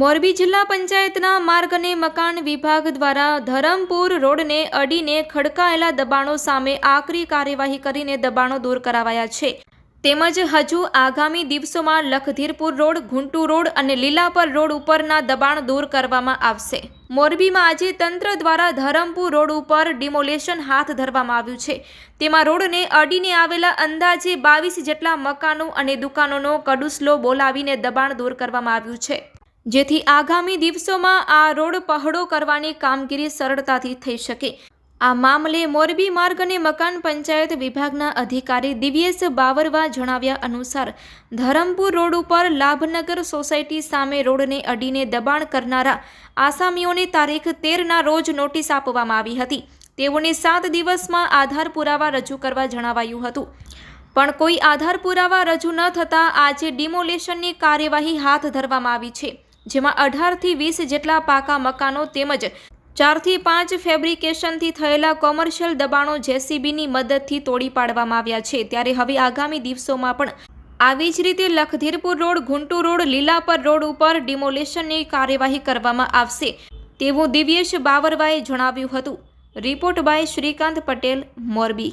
મોરબી જિલ્લા પંચાયતના માર્ગ અને મકાન વિભાગ દ્વારા ધરમપુર રોડને અડીને ખડકાયેલા દબાણો સામે આકરી કાર્યવાહી કરીને દબાણો દૂર કરાવાયા છે. તેમજ હજુ આગામી દિવસોમાં લખધીરપુર રોડ, ઘૂંટુ રોડ અને લીલાપર રોડ ઉપરના દબાણ દૂર કરવામાં આવશે. મોરબીમાં આજે તંત્ર દ્વારા ધરમપુર રોડ ઉપર ડિમોલેશન હાથ ધરવામાં આવ્યું છે. તેમાં રોડને અડીને આવેલા અંદાજે બાવીસ જેટલા મકાનો અને દુકાનોનો કડુસલો બોલાવીને દબાણ દૂર કરવામાં આવ્યું છે. જેથી આગામી દિવસોમાં આ રોડ પહોળો કરવાની કામગીરી સરળતાથી થઈ શકે. આ મામલે મોરબી માર્ગ અને મકાન પંચાયત વિભાગના અધિકારી દિવ્યેશ બાવરવા જણાવ્યા અનુસાર, ધરમપુર રોડ ઉપર લાભનગર સોસાયટી સામે રોડને અડીને દબાણ કરનારા આસામીઓને તારીખ તેરના રોજ નોટિસ આપવામાં આવી હતી. તેઓને સાત દિવસમાં આધાર પુરાવા રજૂ કરવા જણાવાયું હતું. પણ કોઈ આધાર પુરાવા રજૂ ન થતાં આજે ડિમોલેશનની કાર્યવાહી હાથ ધરવામાં આવી છે. જેમાં અઢારથી વીસ જેટલા પાકા મકાનો તેમજ ચારથી પાંચ ફેબ્રિકેશનથી થયેલા કોમર્શિયલ દબાણો જેસીબીની મદદથી તોડી પાડવામાં આવ્યા છે. ત્યારે હવે આગામી દિવસોમાં પણ આવી જ રીતે Lakhdhirpur road, Guntu road, Lilapar road ઉપર ડિમોલેશનની કાર્યવાહી કરવામાં આવશે તેવું દિવ્યેશ બાવરવાએ જણાવ્યું હતું. Report by Shrikant Patel, Morbi.